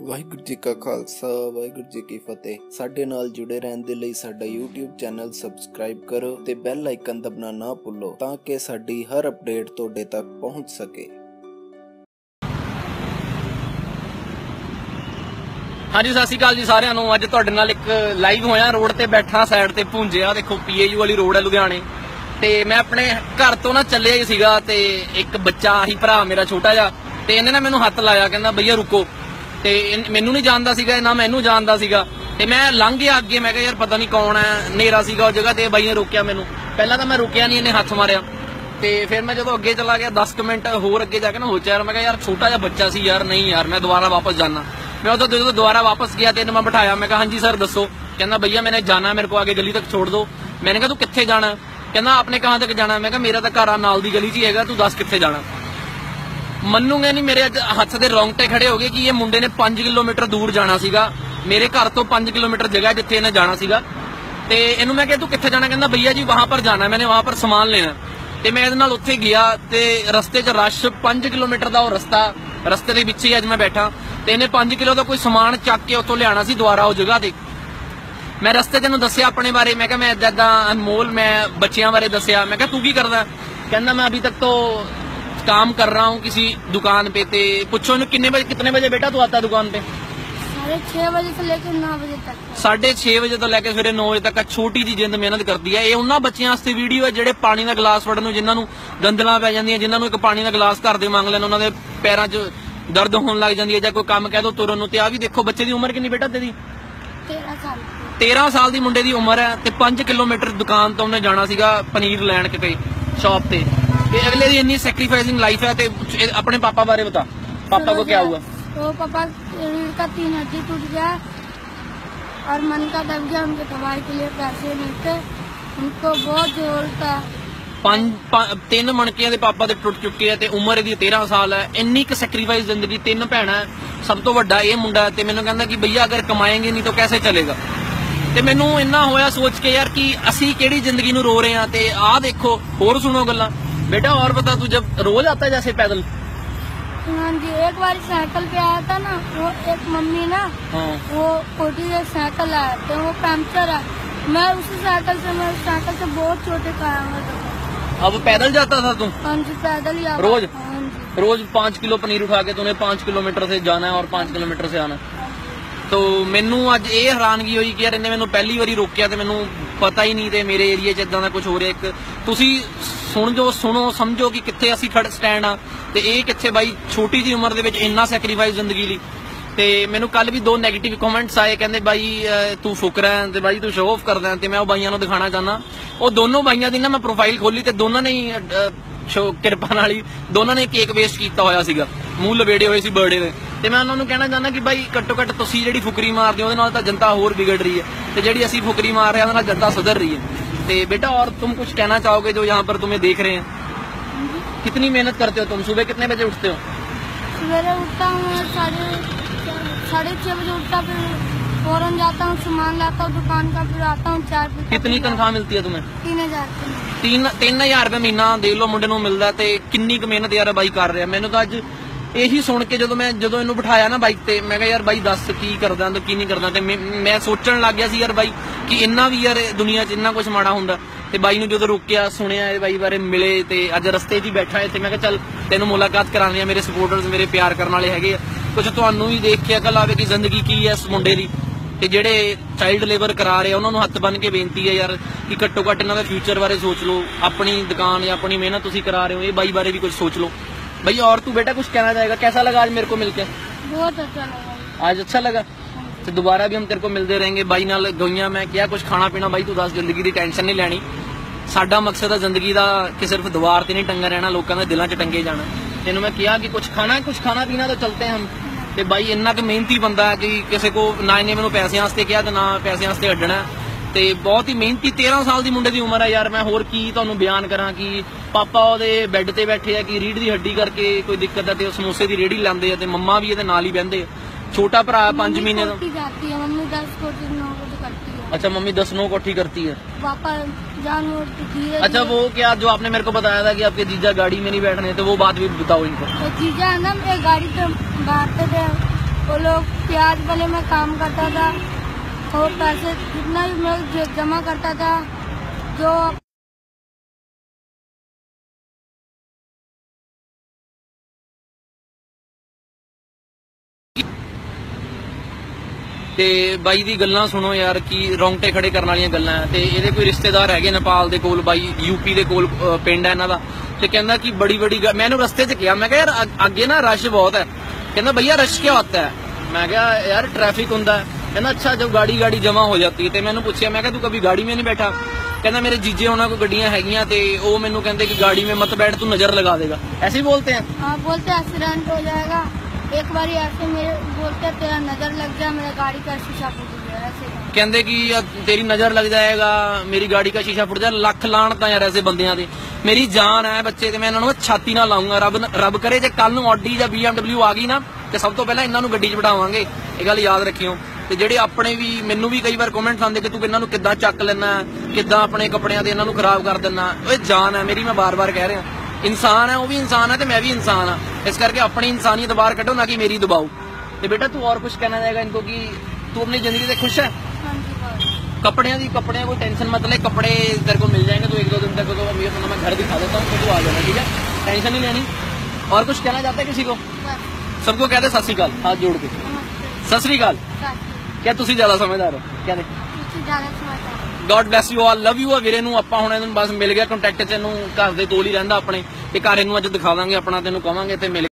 ਵਾਹਿਗੁਰੂ ਜੀ ਕਾ ਖਾਲਸਾ, ਵਾਹਿਗੁਰੂ ਜੀ ਕੀ ਫਤਿਹ। ਸਾਡੇ ਨਾਲ ਜੁੜੇ ਰਹਿਣ ਦੇ ਲਈ ਸਾਡਾ YouTube ਚੈਨਲ ਸਬਸਕ੍ਰਾਈਬ ਕਰੋ ਤੇ ਬੈਲ ਆਈਕਨ ਦਬਣਾ ਨਾ ਭੁੱਲੋ ਤਾਂ ਕਿ ਸਾਡੀ ਹਰ ਅਪਡੇਟ ਤੁਹਾਡੇ ਤੱਕ ਪਹੁੰਚ ਸਕੇ। ਹਾਂਜੀ, ਸਤਿ ਸ਼੍ਰੀ ਅਕਾਲ ਜੀ ਸਾਰਿਆਂ ਨੂੰ। ਅੱਜ ਤੁਹਾਡੇ ਨਾਲ ਇੱਕ ਲਾਈਵ ਹੋਇਆ, ਰੋਡ ਤੇ ਬੈਠਾ ਸਾਈਡ ਤੇ ਭੁੰਜਿਆ। ਦੇਖੋ ਪੀਏਯੂ ਵਾਲੀ ਰੋਡ ਹੈ ਲੁਧਿਆਣੇ। ਤੇ ਮੈਂ ਆਪਣੇ ਘਰ ਤੋਂ ਨਾ ਚੱਲਿਆ ਹੀ ਸੀਗਾ ਤੇ ਇੱਕ ਬੱਚਾ ਹੀ ਭਰਾ ਮੇਰਾ ਛੋਟਾ ਜਿਹਾ, ਤੇ ਇਹਨੇ ਨਾ ਮੈਨੂੰ ਹੱਥ ਲਾਇਆ, ਕਹਿੰਦਾ, ਭਈਆ, ਰੁਕੋ। ਤੇ ਮੈਨੂੰ ਨਹੀਂ ਜਾਣਦਾ ਸੀਗਾ, ਨਾ ਮੈਨੂੰ ਜਾਣਦਾ ਸੀਗਾ। ਤੇ ਮੈਂ ਲੰਘ ਗਿਆ ਅੱਗੇ, ਮੈਂ ਕਿਹਾ ਯਾਰ ਪਤਾ ਨਹੀਂ ਕੌਣ ਹੈ ਨੇਰਾ ਸੀਗਾ ਉਹ ਜਗ੍ਹਾ ਤੇ, ਬਾਈ ਨੇ ਰੋਕਿਆ ਮੈਨੂੰ। ਪਹਿਲਾਂ ਤਾਂ ਮੈਂ ਰੁਕਿਆ ਨਹੀਂ, ਇਹਨੇ ਹੱਥ ਮਾਰਿਆ। ਤੇ ਫਿਰ ਮੈਂ ਜਦੋਂ ਅੱਗੇ ਚਲਾ ਗਿਆ 10 ਮਿੰਟ ਹੋਰ ਅੱਗੇ ਜਾ ਕੇ ਨਾ ਹੋਚਿਆ ਯਾਰ ਮੈਂ ਕਿਹਾ ਯਾਰ ਛੋਟਾ ਜਿਹਾ ਬੱਚਾ ਸੀ ਯਾਰ, ਨਹੀਂ ਯਾਰ, ਮੈਂ ਦੁਬਾਰਾ ਵਾਪਸ ਜਾਣਾ ਮੈਂ ਉਦੋਂ ਜਦੋਂ ਦੁਬਾਰਾ ਵਾਪਸ ਗਿਆ ਤੇ ਇਹਨੂੰ ਮੈਂ ਬਿਠਾਇਆ, ਮੈਂ ਕਿਹਾ, ਹਾਂਜੀ ਸਰ ਦੱਸੋ। ਕਹਿੰਦਾ ਬਈਆ ਮੈਨੇ ਜਾਣਾ ਮੇਰੇ ਕੋ ਅੱਗੇ ਗਲੀ ਤੱਕ ਛੋੜ ਦੋ। ਮੈਂ ਕਿਹਾ, ਤੂੰ ਕਿੱਥੇ ਜਾਣਾ? ਕਹਿੰਦਾ, ਆਪਣੇ ਕਾਂ ਤੱਕ ਜਾਣਾ? ਮੈਂ ਕਿਹਾ, ਮੇਰਾ ਤਾਂ ਘਰ ਆ ਨਾਲ ਦੀ ਗਲੀ 'ਚ ਹੀ ਹੈਗਾ, ਤੂੰ ਦੱਸ ਕਿੱਥੇ ਜਾਣਾ? ਮੰਨੂਗੇ ਨਹੀਂ, ਮੇਰੇ ਅੱਜ ਹੱਥ ਦੇ ਰੌਂਗਟੇ ਖੜੇ ਹੋ ਕਿ ਇਹ ਮੁੰਡੇ ਨੇ 5 ਕਿਲੋਮੀਟਰ ਦੂਰ ਜਾਣਾ ਸੀਗਾ। ਮੇਰੇ ਘਰ ਤੋਂ 5 ਕਿਲੋਮੀਟਰ ਜਗ੍ਹਾ ਜਿੱਥੇ ਇਹਨੇ ਜਾਣਾ ਸੀਗਾ। ਤੇ ਇਹਨੂੰ ਮੈਂ ਕਿਹਾ, ਤੂੰ ਕਿੱਥੇ ਜਾਣਾ? ਕਹਿੰਦਾ, ਭਈਆ ਜੀ, ਵਹਾਂ ਪਰ ਜਾਣਾ ਮੈਨੇ ਵਹਾਂ ਪਰ ਸਮਾਨ ਲੈਣਾ ਤੇ ਮੈਂ ਇਹਦੇ ਨਾਲ ਉੱਥੇ ਗਿਆ ਤੇ ਰਸਤੇ 'ਚ ਰਸ਼ 5 ਕਿਲੋਮੀਟਰ ਦਾ ਉਹ ਰਸਤਾ, ਰਸਤੇ ਦੇ ਵਿੱਚ ਹੀ ਅੱਜ ਮੈਂ ਬੈਠਾ। ਤੇ ਇਹਨੇ 5 ਕਿਲੋ ਦਾ ਕੋਈ ਸਮਾਨ ਚੱਕ ਕੇ ਉੱਥੋਂ ਲਿਆਣਾ ਸੀ ਦੁਆਰਾ ਉਹ ਜਗ੍ਹਾ ਤੇ। ਮੈਂ ਰਸਤੇ 'ਚ ਇਹਨੂੰ ਦੱਸਿਆ ਆਪਣੇ ਬਾਰੇ। ਮੈਂ ਕਿਹਾ, ਮੈਂ ਇਦਾਂ ਇਦਾਂ ਅਨਮੋਲ, ਮੈਂ ਬੱਚਿਆਂ ਬਾਰੇ ਦੱਸਿਆ। ਮੈਂ ਕਿਹਾ, ਤੂੰ ਕੀ ਕਰਦਾ? ਕਹਿੰਦਾ, ਮੈਂ ਅਭੀ ਤੱਕ ਤੋਂ काम कर रहा हूँ किसी दुकान पे ते पूछो इन्हें कितने बजे कितने बजे बेटा तू आता है दुकान पे साढ़े छह बजे से लेकर नौ बजे तक 6:30 ਵਜੇ ਤੋਂ ਲੈ ਕੇ ਸਵੇਰੇ 9 ਵਜੇ ਤੱਕ ਆ ਛੋਟੀ ਜੀ ਜਿੰਦ ਮਿਹਨਤ ਕਰਦੀ ਹੈ ਇਹ ਉਹਨਾਂ ਬੱਚਿਆਂ ਵਾਸਤੇ ਵੀਡੀਓ ਹੈ ਜਿਹੜੇ ਪਾਣੀ ਦਾ ਗਲਾਸ ਫੜਨ ਨੂੰ ਜਿਨ੍ਹਾਂ ਨੂੰ ਦੰਦਲਾਂ ਪੈ ਜਾਂਦੀਆਂ ਜਿਨ੍ਹਾਂ ਨੂੰ ਇੱਕ ਪਾਣੀ ਦਾ ਗਲਾਸ ਘਰ ਦੇ ਮੰਗ ਲੈਣ ਉਹਨਾਂ ਦੇ ਪੈਰਾਂ 'ਚ ਦਰਦ ਹੋਣ ਲੱਗ ਜਾਂਦੀ ਹੈ ਜਾਂ ਕੋਈ ਕੰਮ ਕਹਿ ਦੋ ਤੁਰਨ ਨੂੰ ਤੇ ਆ ਵੀ ਦੇਖੋ ਬੱਚੇ ਦੀ ਉਮਰ ਕਿੰਨੀ ਬੇਟਾ ਤੇਰੀ तेरह साल की 13 ਸਾਲ ਦੀ ਮੁੰਡੇ ਦੀ ਉਮਰ ਹੈ ਤੇ 5 ਕਿਲੋਮੀਟਰ ਦੁਕਾਨ ਤੋਂ ਉਹਨੇ ਜਾਣਾ ਸੀਗਾ ਪਨੀਰ ਲੈਣ ਕਿਤੇ ਸ਼ਾਪ ਤੇ ਤੇ ਅਗਲੇ ਦੀ ਇੰਨੀ ਸੈਕਰੀਫਾਈਸਿੰਗ ਲਾਈਫ ਹੈ ਤੇ ਇਹ ਆਪਣੇ ਪਾਪਾ ਬਾਰੇ ਬਤਾ ਪਾਪਾ को क्या हुआ तो पापा रीढ़ का तीन हड्डी टूट गया और मन का दब गया उनके दवाई के लिए पैसे नहीं थे उनको बहुत जरूरत था ਪੰਜ ਪੰ- ਤਿੰਨ ਮਣਕਿਆਂ ਦੇ ਪਾਪਾ ਦੇ ਟੁੱਟ ਚੁੱਕੇ ਆ ਤੇ ਉਮਰ ਇਹਦੀ 13 ਸਾਲ ਹੈ ਇੰਨੀ ਕੁ ਸੈਕਰੀਫਾਈਸ ਜ਼ਿੰਦਗੀ ਤਿੰਨ ਭੈਣਾਂ ਹੈ, ਸਭ ਤੋਂ ਵੱਡਾ ਇਹ ਮੁੰਡਾ ਹੈ ਤੇ ਮੈਨੂੰ ਕਹਿੰਦਾ ਕਿ ਭਈਆ ਅਗਰ ਕਮਾਏਂਗੇ ਨਹੀਂ ਤਾਂ ਕੈਸੇ ਚਲੇਗਾ ਤੇ ਮੈਨੂੰ ਇੰਨਾ ਹੋਇਆ ਸੋਚ ਕੇ ਯਾਰ ਕਿ ਅਸੀਂ ਕਿਹੜੀ ਜ਼ਿੰਦਗੀ ਨੂੰ ਰੋ ਰਹੇ ਆ ਤੇ ਆਹ ਦੇਖੋ ਹੋਰ ਸੁਣੋ ਗੱਲਾਂ ਬੇਟਾ और बता तू जब रोज आता है जैसे पैदल हाँ जी एक बार साइकिल पे आया था ना वो एक मम्मी ना हाँ वो कोटी से साइकिल आया तो वो पंचर है मैं उसी साइकिल से मैं उस साइकिल से बहुत छोटे का आया हूँ अब पैदल जाता था तू हाँ जी पैदल ही आया रोज? हाँ जी रोज पाँच किलो पनीर उठा के तूने पाँच किलोमीटर से जाना है और पाँच किलोमीटर से आना है। ਤੋ ਮੈਨੂੰ ਅੱਜ ਇਹ ਹੈਰਾਨਗੀ ਹੋਈ ਕਿ ਯਾਰ ਇਹਨੇ ਮੈਨੂੰ ਪਹਿਲੀ ਵਾਰੀ ਰੋਕਿਆ ਤੇ ਮੈਨੂੰ ਪਤਾ ਹੀ ਨਹੀਂ ਤੇ ਮੇਰੇ ਏਰੀਆ 'ਚ ਇਦਾਂ ਦਾ ਕੁਝ ਹੋ ਰਿਹਾ। ਇੱਕ ਤੁਸੀਂ ਸੁਣ ਜੋ ਸੁਣੋ, ਸਮਝੋ ਕਿ ਕਿੱਥੇ ਅਸੀਂ ਖੜ ਸਟੈਂਡ ਆ। ਤੇ ਇਹ ਕਿੱਥੇ ਬਾਈ? ਛੋਟੀ ਜੀ ਉਮਰ ਦੇ ਵਿੱਚ ਇੰਨਾ ਸੈਕਰੀਫਾਈਸ ਜ਼ਿੰਦਗੀ ਲਈ। ਤੇ ਮੈਨੂੰ ਕੱਲ ਵੀ ਦੋ 네ਗੇਟਿਵ ਕਮੈਂਟਸ ਆਏ, ਕਹਿੰਦੇ ਬਾਈ ਤੂੰ ਫੁਕਰਾ ਹੈ ਤੇ ਬਾਈ ਤੂੰ ਸ਼ੋਅ ਆਫ ਕਰਦਾ ਤੇ ਮੈਂ ਉਹ ਬਾਈਆਂ ਨੂੰ ਦਿਖਾਣਾ ਚਾਹਨਾ ਉਹ ਦੋਨੋਂ ਬਾਈਆਂ ਦੀ ਨਾ ਮੈਂ ਪ੍ਰੋਫਾਈਲ ਖੋਲੀ ਤੇ ਦੋਨਾਂ ਨੇ ਸ਼ੋ ਕਿਰਪਾ ਨਾਲ ਹੀ ਦੋਨਾਂ ਨੇ ਕੇਕ ਵੇਸਟ ਕੀਤਾ ਹੋਇਆ ਸੀਗਾ ਮੂੰਹ ਲਵੇੜੇ ਹੋਏ ਸੀ ਬਰਥਡੇ ਦੇ ਤੇ ਮੈਂ ਉਹਨਾਂ ਨੂੰ ਕਹਿਣਾ ਚਾਹੁੰਦਾ ਕਿ ਬਾਈ ਘੱਟੋ ਘੱਟ ਤੁਸੀਂ ਜਿਹੜੀ ਫੁਕਰੀ ਮਾਰਦੇ ਹੋ ਉਹਦੇ ਨਾਲ ਤਾਂ ਜਨਤਾ ਹੋਰ ਵਿਗੜ ਰਹੀ ਹੈ ਤੇ ਜਿਹੜੀ ਅਸੀਂ ਫੁਕਰੀ ਮਾਰ ਰਹੇ ਹਾਂ ਉਹਦੇ ਨਾਲ ਜਨਤਾ ਸੁਧਰ ਰਹੀ है ਤੇ बेटा और तुम कुछ कहना चाहोगे जो यहाँ पर तुम्हें देख रहे हैं कितनी मेहनत करते हो तुम सुबह कितने बजे उठते हो सवेरे उठता हूँ मैं साढ़े साढ़े छह बजे उठता फिर फौरन जाता हूँ सामान लाता हूँ दुकान का फिर आता हूँ चाय पीता कितनी पीता। तनख्वाह मिलती है तुम्हें तीन हजार की। ਤਿੰਨ 3000 ਰੁਪਏ ਮਹੀਨਾ ਦੇਖ ਲਓ ਮੁੰਡੇ ਨੂੰ ਮਿਲਦਾ ਤੇ ਕਿੰਨੀ ਕੁ ਮਿਹਨਤ ਯਾਰ ਬਾਈ ਕਰ ਰਿਹਾ ਮੈਨੂੰ ਤਾਂ ਅੱਜ ਇਹੀ ਸੁਣ ਕੇ ਜਦੋਂ ਮੈਂ ਜਦੋਂ ਇਹਨੂੰ ਬਿਠਾਇਆ ਨਾ ਬਾਈਕ ਤੇ ਮੈਂ ਕਿਹਾ ਯਾਰ ਬਾਈ ਦੱਸ ਕੀ ਕਰਦਾ ਤੇ ਕੀ ਨਹੀਂ ਕਰਦਾ ਤੇ ਮੈਂ- ਮੈਂ ਸੋਚਣ ਲੱਗ ਗਿਆ ਸੀ ਯਾਰ ਬਾਈ ਕਿ ਇੰਨਾ ਵੀ ਯਾਰ ਦੁਨੀਆ 'ਚ ਇੰਨਾ ਕੁਝ ਮਾੜਾ ਹੁੰਦਾ ਤੇ ਬਾਈ ਨੂੰ ਜਦੋਂ ਰੋਕਿਆ ਸੁਣਿਆ ਇਹ ਬਾਈ ਬਾਰੇ ਮਿਲੇ ਤੇ ਅੱਜ ਰਸਤੇ 'ਚ ਹੀ ਬੈਠਾ ਇੱਥੇ ਮੈਂ ਕਿਹਾ ਚੱਲ ਤੈਨੂੰ ਮੁਲਾਕਾਤ ਕਰਾਉਣੀ ਆ ਮੇਰੇ ਸਪੋਰਟਰਸ ਮੇਰੇ ਪਿਆਰ ਕਰਨ ਵਾਲੇ ਹੈਗੇ ਆ ਕੁਝ ਤੁਹਾਨੂੰ ਵੀ ਦੇਖ ਕੇ ਅਕਲ ਆਵੇ ਕਿ ਜ਼ਿੰਦਗੀ ਕੀ ਹੈ ਇਸ ਮੁੰਡੇ ਦੀ ਤੇ ਜਿਹੜੇ ਚਾਈਲਡ ਲੇਬਰ ਕਰਾ ਰਹੇ ਆ ਉਹਨਾਂ ਨੂੰ ਹੱਥ ਬੰਨ ਕੇ ਬੇਨਤੀ ਹੈ ਯਾਰ ਕਿ ਘੱਟੋ ਘੱਟ ਇਹਨਾਂ ਦਾ ਫਿਊਚਰ ਬਾਰੇ ਸੋਚ ਲਓ ਆਪਣੀ ਦੁਕਾਨ ਜਾਂ ਆਪਣੀ ਮਿਹਨਤ ਤੁਸੀਂ ਕਰਾ ਰਹੇ ਹੋ ਇਹ ਬਾਈ ਬਾਰੇ ਵੀ ਕੁਝ ਸੋਚ ਲਓ भाई और तू बेटा कुछ कहना चाहेगा कैसा लगा आज मेरे को मिलके बहुत अच्छा लगा आज अच्छा लगा ਤੇ ਦੁਬਾਰਾ ਵੀ ਹਮ ਤੇਰੇ ਕੋ ਮਿਲਦੇ रहेंगे ਬਾਈ ਨਾਲ ਗਈਆਂ ਮੈਂ ਕਿਹਾ ਕੁਝ ਖਾਣਾ ਪੀਣਾ ਬਾਈ ਤੂੰ ਦੱਸ ਜ਼ਿੰਦਗੀ ਦੀ ਟੈਨਸ਼ਨ ਨਹੀਂ ਲੈਣੀ ਸਾਡਾ ਮਕਸਦ ਹੈ ਜ਼ਿੰਦਗੀ ਦਾ ਕਿ ਸਿਰਫ ਦੀਵਾਰ ਤੇ ਨਹੀਂ ਟੰਗਾ ਰਹਿਣਾ ਲੋਕਾਂ ਦੇ ਦਿਲਾਂ 'ਚ ਟੰਗੇ ਜਾਣਾ ਤੈਨੂੰ ਮੈਂ ਕਿਹਾ ਕਿ ਕੁਝ ਖਾਣਾ ਹੈ ਕੁਝ ਖਾਣਾ ਪੀਣਾ ਤਾਂ ਚਲਤੇ ਹਮ ਤੇ ਬਾਈ ਇੰਨਾ ਕਿ ਮਿਹਨਤੀ ਬੰਦਾ ਕਿ ਕਿਸੇ ਕੋ ਨਾ ਇਹਨੇ ਮੈਨੂੰ ਪੈਸਿਆਂ ਵਾਸਤੇ ਕਿਹਾ ਤੇ ਨਾ ਪੈਸਿਆਂ ਵਾਸਤੇ ਅੱਡਣਾ। ਤੇ ਬਹੁਤ ਹੀ ਮਿਹਨਤੀ 13 ਸਾਲ ਦੀ ਮੁੰਡੇ ਦੀ ਉਮਰ ਆ ਯਾਰ ਮੈਂ ਹੋਰ ਕੀ ਤੁਹਾਨੂੰ ਬਿਆਨ ਕਰਾਂ ਕਿ ਪਾਪਾ ਉਹਦੇ ਬੈੱਡ ਤੇ ਬੈਠੇ ਆ ਕਿ ਰੀੜ ਦੀ ਹੱਡੀ ਕਰਕੇ ਕੋਈ ਦਿੱਕਤ ਆ ਤੇ ਉਹ ਸਮੋਸੇ ਦੀ ਰੇੜੀ ਲਾਉਂਦੇ ਆ ਤੇ ਮੰਮਾ ਵੀ ਇਹਦੇ ਨਾਲ ਹੀ ਬਹਿੰਦੇ ਛੋਟਾ ਭਰਾ 5 ਮਹੀਨੇ ਦਾ ਮੰਮੀ ਦੱਸ ਕੋਟੀ अच्छा मम्मी दस नौ कोठी करती है। पापा वो अच्छा वो क्या जो आपने मेरे को बताया था कि आपके जीजा गाड़ी में नहीं बैठने थे वो बात भी बताओ इनको। तो जीजा है ना मेरे गाड़ी पे बैठते थे। वो लोग प्याज वाले में काम करता था और पैसे जितना भी मैं जमा करता था जो ਤੇ ਬਾਈ ਦੀ ਗੱਲਾਂ ਸੁਣੋ ਯਾਰ ਕੀ ਰੌਂਗਟੇ ਖੜੇ ਕਰਨ ਵਾਲੀਆਂ ਗੱਲਾਂ ਆ ਤੇ ਇਹਦੇ ਕੋਈ ਰਿਸ਼ਤੇਦਾਰ ਹੈਗੇ ਨੇਪਾਲ ਦੇ ਕੋਲ, ਬਾਈ ਯੂਪੀ ਦੇ ਕੋਲ ਪਿੰਡ ਹੈ ਇਹਨਾਂ ਦਾ। ਤੇ ਕਹਿੰਦਾ ਕਿ ਬੜੀ ਬੜੀ ਮੈਂ ਇਹਨੂੰ ਰਸਤੇ 'ਚ ਕਿਹਾ, ਮੈਂ ਕਿਹਾ ਯਾਰ ਅੱਗੇ ਨਾ ਰਸ਼ ਬਹੁਤ ਹੈ। ਕਹਿੰਦਾ ਭਈਆ ਰਸ਼ ਕਿਉਂ ਆਤਾ ਹੈ? ਮੈਂ ਕਿਹਾ ਯਾਰ ਟ੍ਰੈਫਿਕ ਹੁੰਦਾ ਹੈ। ਕਹਿੰਦਾ ਅੱਛਾ, ਜਦ ਗਾੜੀ ਗਾੜੀ ਜਮਾ ਹੋ ਜਾਂਦੀ ਤੇ ਮੈਨੂੰ ਪੁੱਛਿਆ, ਮੈਂ ਕਿਹਾ ਤੂੰ ਕभी ਗਾੜੀ ਮੇ ਨਹੀਂ ਬੈਠਾ? ਕਹਿੰਦਾ ਮੇਰੇ ਜੀਜੇ ਉਹਨਾਂ ਕੋ ਗੱਡੀਆਂ ਹੈਗੀਆਂ ਤੇ ਉਹ ਮੈਨੂੰ ਕਹਿੰਦੇ ਕਿ ਗਾੜੀ ਮੇ ਮਤ ਬੈਠ, ਤੂੰ ਨਜ਼ਰ ਲਗਾ ਦੇਗਾ। ਐਸੇ ਹੀ ਬੋਲਤੇ ਆ ਹਾਂ, ਬੋਲਤੇ ਐਕਸੀਡੈਂਟ ਹੋ ਜਾਏਗਾ। एक बार ऐसे मेरे बोलते तेरा नजर लग जाए मेरा गाड़ी का शीशा फूट गया ऐसे ਕਹਿੰਦੇ ਕਿ ਯਾਰ ਤੇਰੀ ਨਜ਼ਰ ਲੱਗ ਜਾਏਗਾ ਮੇਰੀ ਗਾੜੀ ਦਾ ਸ਼ੀਸ਼ਾ ਫੁੱਟ ਜਾ ਲੱਖ ਲਾਣ ਤਾਂ ਯਾਰ ਐਸੇ ਬੰਦਿਆਂ ਦੇ ਮੇਰੀ ਜਾਨ ਹੈ ਬੱਚੇ ਤੇ ਮੈਂ ਇਹਨਾਂ ਨੂੰ ਛਾਤੀ ਨਾਲ ਲਾਉਂਗਾ ਰੱਬ ਰੱਬ ਕਰੇ ਜੇ ਕੱਲ ਨੂੰ ਆਡੀ ਜਾਂ BMW ਆ ਗਈ ਨਾ ਤੇ ਸਭ ਤੋਂ ਪਹਿਲਾਂ ਇਹਨਾਂ ਨੂੰ ਗੱਡੀ 'ਚ ਬਿਠਾਵਾਂਗੇ ਇਹ ਗੱਲ ਯਾਦ ਰੱਖਿਓ ਤੇ ਜਿਹੜੇ ਆਪਣੇ ਵੀ ਮੈਨੂੰ ਵੀ ਕਈ ਵਾਰ ਕਮੈਂਟਸ ਆਉਂਦੇ ਕਿ ਤੂੰ ਇਹਨਾਂ ਨੂੰ ਕਿੱਦਾਂ ਚੱਕ ਲੈਣਾ ਕਿੱਦਾਂ ਆਪਣੇ ਕੱਪੜਿਆਂ ਤੇ ਇਹਨਾਂ ਨੂੰ ਖਰਾਬ ਕਰ ਦਿੰਨਾ ਓਏ ਜਾਨ ਹੈ ਮੇਰੀ ਮੈਂ ਬਾਰ-ਬਾਰ ਕਹਿ ਰਿਹਾ ਇਨਸਾਨ ਹੈ ਉਹ ਵੀ ਇਨਸਾਨ ਹੈ ਤੇ ਮੈਂ ਵੀ ਇਨਸਾਨ ਹਾਂ ਇਸ ਕਰਕੇ ਆਪਣੀ ਇਨਸਾਨੀਅਤ ਬਾਹਰ ਕੱਢੋ ਨਾ ਕਿ ਮੇਰੀ ਦਬਾਓ ਤੇ ਬੇਟਾ ਤੂੰ और कुछ कहना चाहेगा इनको कि तू अपनी जिंदगी से खुश है हाँ जी बस कपड़े की कपड़े कोई टेंशन मत ले कपड़े तेरे को मिल जाएंगे तो एक दो दिन तक तो अभी अपना मैं घर दिखा देता हूँ तो तू आ जाना ठीक है टेंशन नहीं लेनी और कुछ कहना चाहते हैं किसी को बस सबको कहते सत श्रीकाल हाथ जोड़ के नमस्ते सत श्रीकाल बस क्या ਤੁਸੀਂ ਜ਼ਿਆਦਾ ਸਮਝਦਾਰ ਹੋ ਕਹਿੰਦੇ कुछ God bless you all love you ਆ ਵੀਰੇ ਨੂੰ। ਆਪਾਂ ਹੁਣ ਇਹਨੂੰ ਬਸ ਮਿਲ ਗਿਆ। ਕੰਟੈਕਟ ਚ ਇਹਨੂੰ ਘਰ ਦੇ ਕੋਲ ਹੀ ਰਹਿੰਦਾ ਆਪਣੇ। ਤੇ ਘਰ ਇਹਨੂੰ ਅੱਜ ਦਿਖਾਵਾਂਗੇ, ਆਪਣਾ ਤੈਨੂੰ ਕਹਾਂਗੇ ਤੇ ਮਿਲ